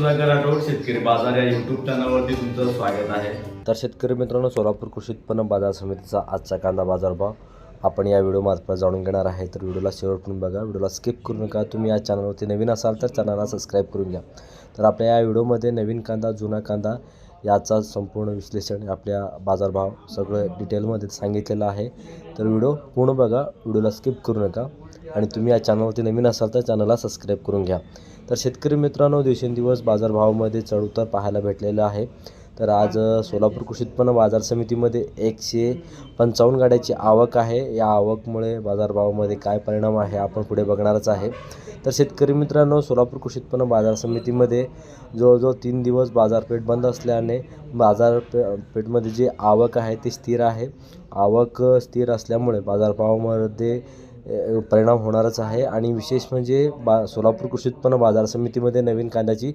शेतकरी बाजार या युट्यूब चॅनलवरती तुमचं स्वागत आहे. तर शेतकरी मित्रांनो सोलापूर कृषी उत्पन्न बाजार समितीचा आजचा कांदा बाजारभाव आपण या व्हिडिओ मार्फत जाणून घेणार आहे. तर व्हिडिओला शेवटपर्यंत बघा. व्हिडिओला स्किप करू नका. तुम्ही या चॅनलवरती नवीन असाल तर चॅनलला सबस्क्राईब करून घ्या. तर आपल्या या व्हिडिओमध्ये नवीन कांदा जुना कांदा याचा संपूर्ण विश्लेषण आपल्या बाजारभाव सगळं डिटेलमध्ये सांगितलेलं आहे. तर व्हिडिओ पूर्ण बघा व्हिडिओला स्किप करू नका. आणि तुम्ही या चॅनलवरती नवीन असाल तर चॅनलला सबस्क्राईब करून घ्या. तर शेतकरी मित्रांनो दिवसेंदिवस बाजारभावामध्ये चढउतार पाहायला भेटलेला आहे. तर आज सोलापूर कृषी उत्पन्न बाजार समितीमध्ये एकशे पंचावन्न गाड्याची आवक आहे. या आवकमुळे बाजारभावामध्ये काय परिणाम आहे आपण पुढे बघणारच आहे. तर शेतकरी मित्रांनो सोलापूर कृषी उत्पन्न बाजार समितीमध्ये जवळजवळ तीन दिवस बाजारपेठ बंद असल्याने बाजारपे पेठमध्ये जी आवक आहे ती स्थिर आहे. आवक स्थिर असल्यामुळे बाजारभावामध्ये परिणाम होणारच आहे. आणि विशेष म्हणजे बा सोलापूर कृषी उत्पन्न बाजार समितीमध्ये नवीन कांद्याची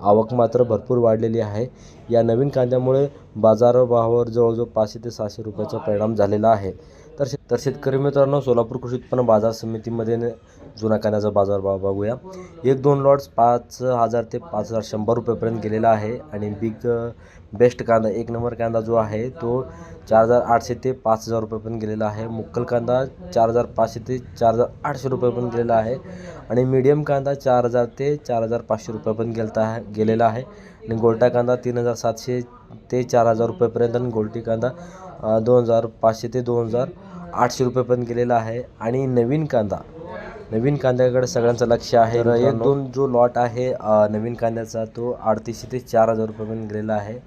आवक मात्र भरपूर वाढलेली आहे. या नवीन कांद्यामुळे बाजारभावावर जवळजवळ पाचशे ते सहाशे रुपयाचा परिणाम झालेला आहे. तर शे तर शेतकरी मित्रांनो सोलापूर कृषी उत्पन्न बाजार समितीमध्ये जुना कांद्याचा बाजारभाव बघूया. एक दोन लॉट्स पाच हजार ते पाच हजार शंभर रुपयेपर्यंत गेलेला आहे. आणि बिग बेस्ट कांदा एक नंबर कांदा जो आहे तो चार हजार आठशे ते पाच हजार रुपयेपर्यंत गेलेला आहे. मुक्कल कांदा चार हजार पाचशे ते चार हजार आठशे रुपयेपर्यंत गेलेला आहे. आणि मीडियम कांदा चार हजार ते चार हजार पाचशे रुपयापर्यंत गेलता आहे गेलेला आहे. आणि गोल्टा कांदा तीन हजार सातशे ते चार हजार रुपयेपर्यंत आणि गोलटी कांदा दोन हजार पाचशे ते दोन हजार आठशे रुपयेपर्यंत गेलेला आहे. आणि नवीन कांदा नवीन कांद्याकडे सगळ्यांचं लक्ष आहे. एक दोन जो लॉट आहे नवीन कांद्याचा तो अडतीसशे ते चार हजार रुपयेपर्यंत गेलेला आहे.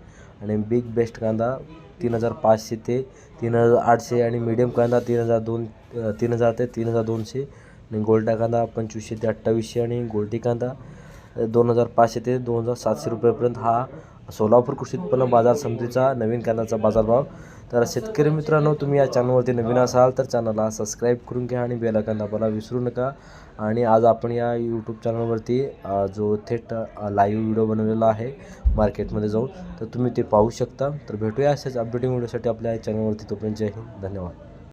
आणि बिग बेस्ट कांदा तीन हजार पाचशे ते तीन हजार आठशे आणि मीडियम कांदा तीन हजार दोन तीन हजार ते तीन हजार दोनशे. आणि गोल्टा कांदा पंचवीसशे ते अठ्ठावीसशे आणि गोल्टी कांदा दोन हजार पाचशे ते दोन हजार सातशे रुपयेपर्यंत हा सोलापूर कृषी उत्पन्न बाजार समितीचा नवीन कांद्याचा बाजारभाव तर शेतकरी मित्रांनो तुम्ही या चॅनलवरती नवीन असाल तर चॅनलला सबस्क्राईब करून घ्या आणि बेल दाबायला विसरू नका. आणि आज आपण या यूट्यूब चॅनलवरती जो थेट लाईव्ह व्हिडिओ बनवलेला आहे मार्केटमध्ये जाऊन तर तुम्ही ते पाहू शकता. तर भेटूया असेच अपडेटिंग व्हिडिओसाठी आपल्या चॅनलवरती तोपर्यंत जय हिंद. धन्यवाद.